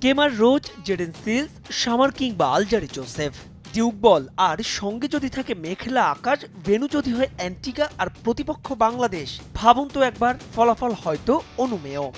Kemar Roach, Jayden Seales Shamar কিংবা Alzarri Joseph. Duke ball আর সঙ্গে যদি থাকে মেঘলা আকাশ, ভেনু যদি হয় অ্যান্টিকা আর প্রতিপক্ষ বাংলাদেশ, ভাবুন তো একবার, ফলাফল হয়তো অনুমেয়।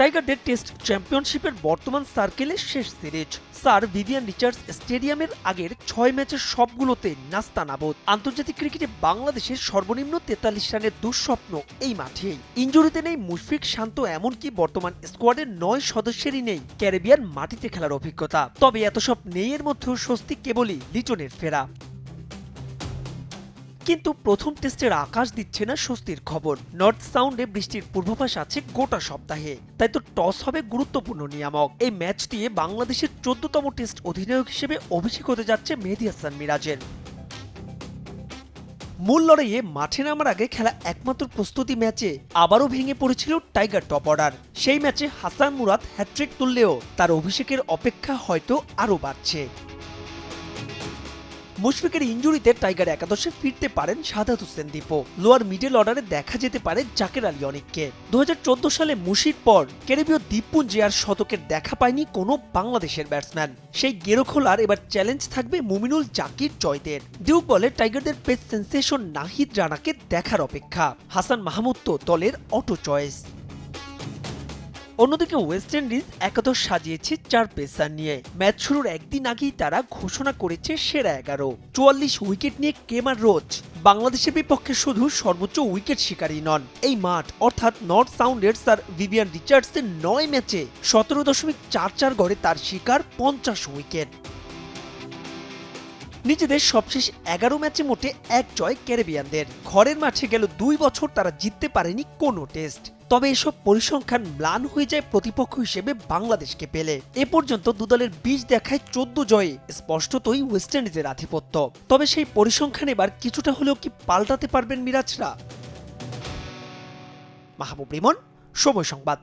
টাইগারদের টেস্ট চ্যাম্পিয়নশিপের বর্তমান সার্কেলের শেষ সিরিজ। স্যার ভিভিয়ান রিচার্ডস স্টেডিয়ামের আগের ছয় ম্যাচের সবগুলোতে নাস্তা নাস্তানাবোধ আন্তর্জাতিক ক্রিকেটে বাংলাদেশের সর্বনিম্ন তেতাল্লিশ রানের দুঃস্বপ্ন এই মাঠেই। ইঞ্জুরিতে নেই মুশফিক শান্ত, এমনকি বর্তমান স্কোয়াডের নয় সদস্যেরই নেই ক্যারিবিয়ান মাটিতে খেলার অভিজ্ঞতা। তবে এত সব নেই এর মধ্যেও স্বস্তি কেবলই লিটনের ফেরা। কিন্তু প্রথম টেস্টের আকাশ দিচ্ছে না স্বস্তির খবর। নর্থ সাউন্ডে বৃষ্টির পূর্বাভাস আছে গোটা সপ্তাহে। তাই তো টস হবে গুরুত্বপূর্ণ নিয়ামক। এই ম্যাচ দিয়ে বাংলাদেশের চোদ্দতম টেস্ট অধিনায়ক হিসেবে অভিষেক হতে যাচ্ছে মেহেদি হাসান মিরাজের। মূল লড়াইয়ে মাঠে নামার আগে খেলা একমাত্র প্রস্তুতি ম্যাচে আবারও ভেঙে পড়েছিল টাইগার টপ অর্ডার। সেই ম্যাচে হাসান মুরাদ হ্যাট্রিক তুললেও তার অভিষেকের অপেক্ষা হয়তো আরও বাড়ছে। মুশফিকের ইঞ্জুরিতে টাইগার একাদশে ফিরতে পারেন সাদাত হোসেন দীপো। লোয়ার মিডল অর্ডারে দেখা যেতে পারে জাকের আলী অনিককে। দু সালে মুশির পর ক্যারিবীয় দ্বীপপুঞ্জে আর শতকের দেখা পায়নি কোনো বাংলাদেশের ব্যাটসম্যান। সেই গেরো খোলার এবার চ্যালেঞ্জ থাকবে মুমিনুল জাকির জয়দের। ডিউক বলে টাইগারদের পেস সেন্সেশন নাহিদ রানাকে দেখার অপেক্ষা। হাসান মাহমুদ তো দলের অটো চয়েস। অন্যদিকে ওয়েস্ট ইন্ডিজ একাদশ সাজিয়েছে চার পেসার নিয়ে। ম্যাচ শুরুর একদিন আগেই তারা ঘোষণা করেছে সেরা এগারো। চুয়াল্লিশ উইকেট নিয়ে কেমার রোজ। বাংলাদেশের বিপক্ষে শুধু সর্বোচ্চ উইকেট শিকারী নন। এই মাঠ, অর্থাৎ নর্থ সাউন্ডের স্যার ভিভিয়ান রিচার্ডসের নয় ম্যাচে সতেরো দশমিক চার চার গড়ে তার শিকার পঞ্চাশ উইকেট। নিজেদের সবশেষ এগারো ম্যাচে মোটে এক জয় ক্যারিবিয়ানদের। ঘরের মাঠে গেল দুই বছর তারা জিততে পারেনি কোনো টেস্ট। তবে এসব পরিসংখ্যান ম্লান হয়ে যায় প্রতিপক্ষ হিসেবে বাংলাদেশকে পেলে। এ পর্যন্ত দুদলের বিশ দেখায় চোদ্দ জয়ে স্পষ্টতই ওয়েস্ট ইন্ডিজের আধিপত্য। তবে সেই পরিসংখ্যান এবার কিছুটা হলেও কি পাল্টাতে পারবেন মিরাজরা? মাহবুব রিমন, সময় সংবাদ।